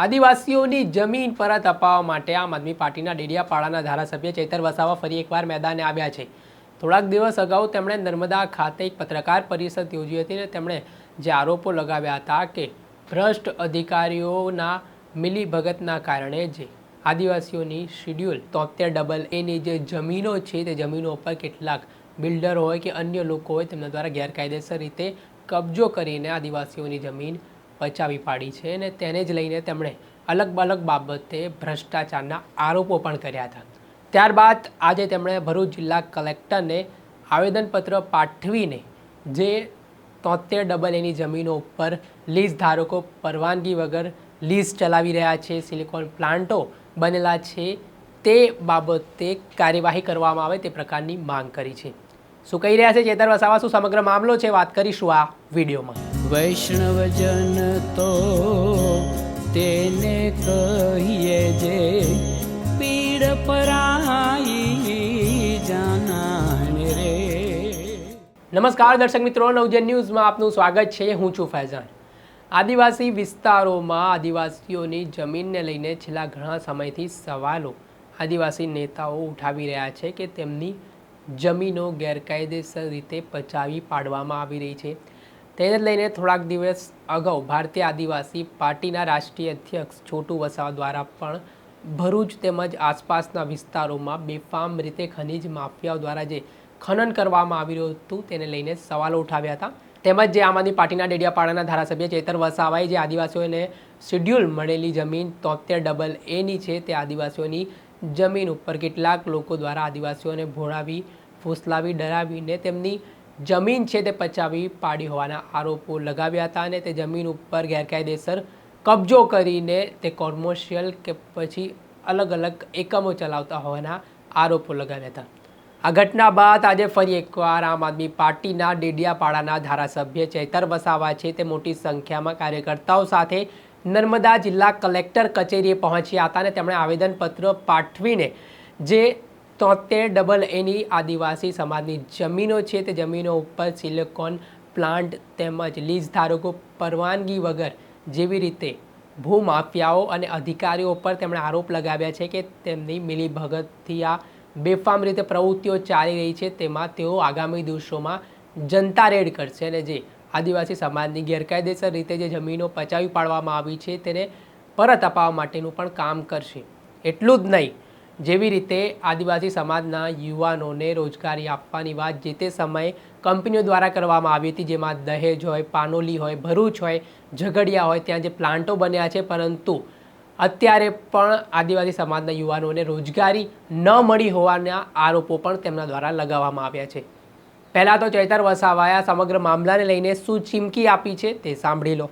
આદિવાસીઓની જમીન પરત અપાવવા માટે આમ આદમી પાર્ટીના ડેડિયાપાડાના ધારાસભ્ય ચેતર વસાવા ફરી એકવાર મેદાને આવ્યા છે. થોડાક દિવસ અગાઉ તેમણે નર્મદા ખાતે એક પત્રકાર પરિષદ યોજી હતી અને તેમણે જે આરોપો લગાવ્યા હતા કે ભ્રષ્ટ અધિકારીઓના મિલીભગતના કારણે જે આદિવાસીઓની શિડ્યુલ તોતેર ડબલ એની જે જમીનો છે તે જમીનો ઉપર કેટલાક બિલ્ડર હોય કે અન્ય લોકો હોય તેમના દ્વારા ગેરકાયદેસર રીતે કબજો કરીને આદિવાસીઓની જમીન પચાવી પાડી છે અને તેને જ લઈને તેમણે અલગ અલગ બાબતે ભ્રષ્ટાચારના આરોપો પણ કર્યા હતા. ત્યારબાદ આજે તેમણે ભરૂચ જિલ્લા કલેક્ટરને આવેદનપત્ર પાઠવીને જે તોતેર ડબલ એની જમીનો ઉપર લીઝ ધારકો પરવાનગી વગર લીઝ ચલાવી રહ્યા છે, સિલિકોન પ્લાન્ટો બનેલા છે, તે બાબતે કાર્યવાહી કરવામાં આવે તે પ્રકારની માંગ કરી છે. શું કહી રહ્યા છે ચેતર વસાવા? શું સમગ્ર મામલો છે? વાત કરીશું આ વિડીયોમાં. વૈષ્ણવજન તો તેને કહીએ જે પીડ પરાઈ જાનાને રે. નમસ્કાર દર્શક મિત્રો, નવજન ન્યૂઝમાં આપનું સ્વાગત છે. હું છું ફૈઝાન. આદિવાસી વિસ્તારોમાં આદિવાસીઓની જમીનને લઈને છેલ્લા ઘણા સમયથી સવાલો આદિવાસી નેતાઓ ઉઠાવી રહ્યા છે કે તેમની જમીનો ગેરકાયદેસર રીતે પચાવી પાડવામાં આવી રહી છે. તેને લઈને થોડાક દિવસ અગાઉ ભારતીય આદિવાસી પાર્ટીના રાષ્ટ્રીય અધ્યક્ષ છોટુ વસાવા દ્વારા પણ ભરૂચ તેમજ આસપાસના વિસ્તારોમાં બેફામ રીતે ખનિજ માફિયાઓ દ્વારા જે ખનન કરવામાં આવી રહ્યું હતું તેને લઈને સવાલો ઉઠાવ્યા હતા. તેમજ જે આમ આદમી પાર્ટીના ડેડિયાપાડાના ધારાસભ્ય ચેતર વસાવાએ જે આદિવાસીઓને શિડ્યુલ મળેલી જમીન તોતેર ડબલ એની છે તે આદિવાસીઓની જમીન ઉપર કેટલાક લોકો દ્વારા આદિવાસીઓને ભોળાવી, ફૂસલાવી, ડરાવીને તેમની જમીન છે તે પચાવી પાડી હોવાના આરોપો લગાવ્યા હતા અને તે જમીન ઉપર ગેરકાયદેસર કબજો કરીને તે કોમર્શિયલ કે પછી અલગ અલગ એકમો ચલાવતા હોવાના આરોપો લગાવ્યા હતા. આ ઘટના બાદ આજે ફરી એકવાર આમ આદમી પાર્ટીના ડેડિયાપાડાના ધારાસભ્ય ચૈતર વસાવા છે તે મોટી સંખ્યામાં કાર્યકર્તાઓ સાથે નર્મદા જિલ્લા કલેક્ટર કચેરીએ પહોંચ્યા હતા અને તેમણે આવેદનપત્ર પાઠવીને જે તોતેર ડબલ એની આદિવાસી સમાજની જમીનો છે. તે જમીનો ઉપર સિલિકોન પ્લાન્ટ તેમજ લીઝ ધારકો પરવાનગી વગર જેવી રીતે ભૂમાફિયાઓ અને અધિકારીઓ પર તેમણે આરોપ લગાવ્યા છે કે તેમની મિલીભગતથી આ બેફામ રીતે પ્રવૃત્તિઓ ચાલી રહી છે. તેમાં તેઓ આગામી દિવસોમાં જનતા રેડ કરશે અને જે આદિવાસી સમાજની ગેરકાયદેસર રીતે જે જમીનો પચાવી પાડવામાં આવી છે, તેને પરત અપાવવા માટેનું પણ કામ કરશે. એટલું જ નહીં જેવી રીતે આદિવાસી સમાજના યુવાનોને રોજગારી આપવાની વાત જે તે સમયે કંપનીઓ દ્વારા કરવામાં આવી હતી, જેમાં દહેજ હોય, પાનોલી હોય, ભરૂચ હોય, ઝઘડિયા હોય, ત્યાં જે પ્લાન્ટો બન્યા છે. પરંતુ અત્યારે પણ આદિવાસી સમાજના યુવાનોને રોજગારી ન મળી હોવાના આરોપો પણ તેમના દ્વારા લગાવવામાં આવ્યા છે. પહેલાં તો ચૈતર વસાવાએ સમગ્ર મામલાને લઈને શું ચીમકી આપી છે તે સાંભળી લો.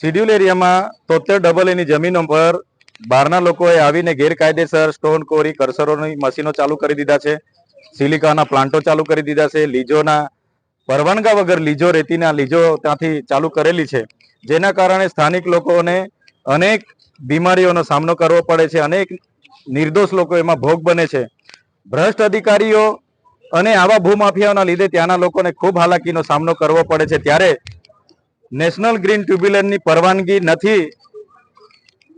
શિડ્યુલ એરિયામાં તોતેર ડબલ એની જમીનો પર બહારના લોકોએ આવીને ગેરકાયદેસર સ્ટોન કોરી કરસરોની મશીનો ચાલુ કરી દીધા છે, સિલિકાના પ્લાન્ટો ચાલુ કરી દીધા છે લીજોના પરવાનગા વગર લીજો રેતીના લીજો ત્યાંથી ચાલુ કરેલી છે. જેના કારણે સ્થાનિક લોકોને અનેક બીમારીઓનો સામનો કરવો પડે છે, અનેક નિર્દોષ લોકો એમાં ભોગ બને છે. ભ્રષ્ટ અધિકારીઓ અને આવા ભૂમાફિયાઓના લીધે ત્યાંના લોકોને ખૂબ હાલાકીનો સામનો કરવો પડે છે. ત્યારે નેશનલ ગ્રીન ટ્યુબ્યુલનની પરવાનગી નથી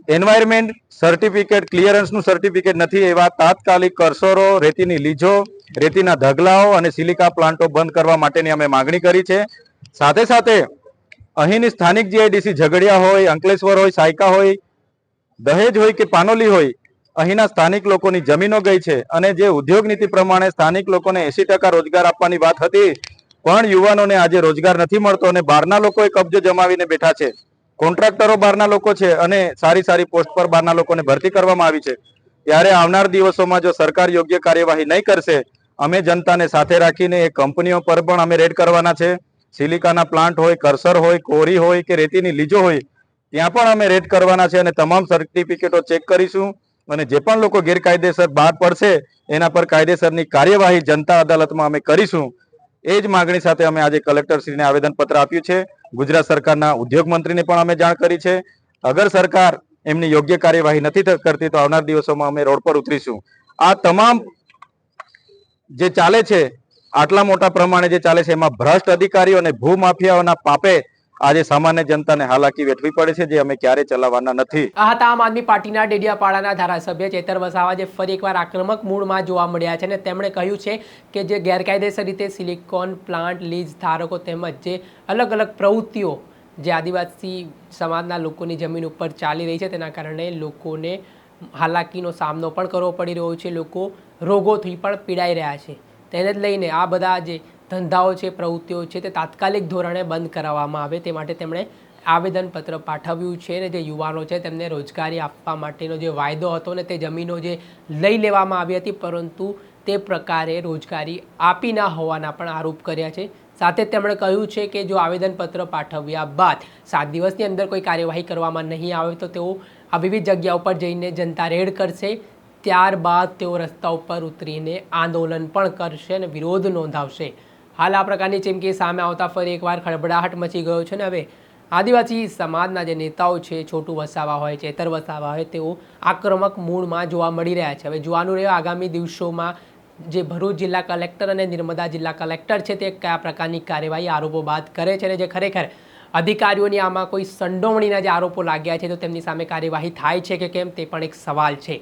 એન્વાયરમેન્ટ સર્ટિફિકેટ ક્લિયરન્સનું સર્ટિફિકેટ નથી. એવા તાત્કાલિક કરસોરો રેતીની લીજો, રેતીના ધગલાઓ અને સિલિકા પ્લાન્ટો બંધ કરવા માટેની અમે માગણી કરી છે. સાથે સાથે અહીંની સ્થાનિક જીઆઈડીસી ઝઘડિયા હોય, અંકલેશ્વર હોય, સાયકા હોય, દહેજ હોય કે પાનોલી હોય, અહીંના સ્થાનિક લોકોની જમીનો ગઈ છે અને જે ઉદ્યોગ નીતિ પ્રમાણે સ્થાનિક લોકોને એસી રોજગાર આપવાની વાત હતી, પણ યુવાનોને આજે રોજગાર નથી મળતો અને બહારના લોકોએ કબજો જમાવીને બેઠા છે. કોન્ટ્રાક્ટરો બહારના લોકો છે અને સારી સારી પોસ્ટ પર બહારના લોકોને ભરતી કરવામાં આવી છે. ત્યારે આવનાર દિવસોમાં જો સરકાર યોગ્ય કાર્યવાહી નહીં કરશે, અમે જનતાને સાથે રાખીને એ કંપનીઓ પર પણ અમે રેડ કરવાના છે. સિલિકાના પ્લાન્ટ હોય, કરસર હોય, કોરી હોય કે રેતીની લીજો હોય, ત્યાં પણ અમે રેડ કરવાના છે અને તમામ સર્ટિફિકેટો ચેક કરીશું અને જે પણ લોકો ગેરકાયદેસર બહાર પડશે, એના પર કાયદેસરની કાર્યવાહી જનતા અદાલતમાં અમે કરીશું. એ જ માગણી સાથે અમે આજે કલેક્ટરશ્રીને આવેદનપત્ર આપ્યું છે. ગુજરાત સરકારના ઉદ્યોગ મંત્રીને પણ અમે જાણ કરી છે. અગર સરકાર એમની યોગ્ય કાર્યવાહી નથી કરતી તો આવનાર દિવસોમાં અમે રોડ પર ઉતરીશું. આ તમામ જે ચાલે છે, આટલા મોટા પ્રમાણે જે ચાલે છે, એમાં ભ્રષ્ટ અધિકારીઓ અને ભૂમાફિયાઓના પાપે આજે સામાન્ય જનતાને હાલાકી વેઠવી પડે છે, જે અમે ક્યારે ચલાવવાના નથી. આ હતા આમ આદમી પાર્ટીના ડેડિયાપાડાના ધારાસભ્ય ચેતર વસાવા, જે ફરી એકવાર આક્રમક મૂળમાં જોવા મળ્યા છે અને તેમણે કહ્યું છે કે જે ગેરકાયદેસર રીતે સિલિકોન પ્લાન્ટ લીઝ ધારકો તેમજ જે અલગ અલગ પ્રવૃત્તિઓ જે આદિવાસી સમાજના લોકોની જમીન ઉપર ચાલી રહી છે, તેના કારણે લોકોને હાલાકીનો સામનો પણ કરવો પડી રહ્યો છે, લોકો રોગોથી પણ પીડાઈ રહ્યા છે. તેને જ લઈને આ બધા જે ધંધાઓ છે, પ્રવૃત્તિઓ છે, તે તાત્કાલિક ધોરણે બંધ કરાવવામાં આવે. તે માટે તેમણે આવેદનપત્ર પાઠવ્યું છે અને જે યુવાનો છે તેમને રોજગારી આપવા માટેનો જે વાયદો હતો ને તે જમીનો જે લઈ લેવામાં આવી હતી, પરંતુ તે પ્રકારે રોજગારી આપી ના હોવાના પણ આરોપ કર્યા છે. સાથે તેમણે કહ્યું છે કે જો આવેદનપત્ર પાઠવ્યા બાદ સાત દિવસની અંદર કોઈ કાર્યવાહી કરવામાં નહીં આવે તો તેઓ આ વિવિધ જગ્યા ઉપર જઈને જનતા રેડ કરશે. ત્યારબાદ તેઓ રસ્તા ઉપર ઉતરીને આંદોલન પણ કરશે અને વિરોધ નોંધાવશે. હાલ આ પ્રકારની ચીમકી સામે આવતા ફરી એકવાર ખળબડાહટ મચી ગયો છે ને હવે આદિવાસી સમાજના જે નેતાઓ છે, છોટું વસાવા હોય, ચેતર વસાવા હોય, તેઓ આક્રમક મૂળમાં જોવા મળી રહ્યા છે. હવે જોવાનું રહ્યું આગામી દિવસોમાં જે ભરૂચ જિલ્લા કલેક્ટર અને નર્મદા જિલ્લા કલેક્ટર છે તે કયા પ્રકારની કાર્યવાહી આરોપો બાદ કરે છે અને જે ખરેખર અધિકારીઓની આમાં કોઈ સંડોવણીના જે આરોપો લાગ્યા છે તો તેમની સામે કાર્યવાહી થાય છે કે કેમ તે પણ એક સવાલ છે.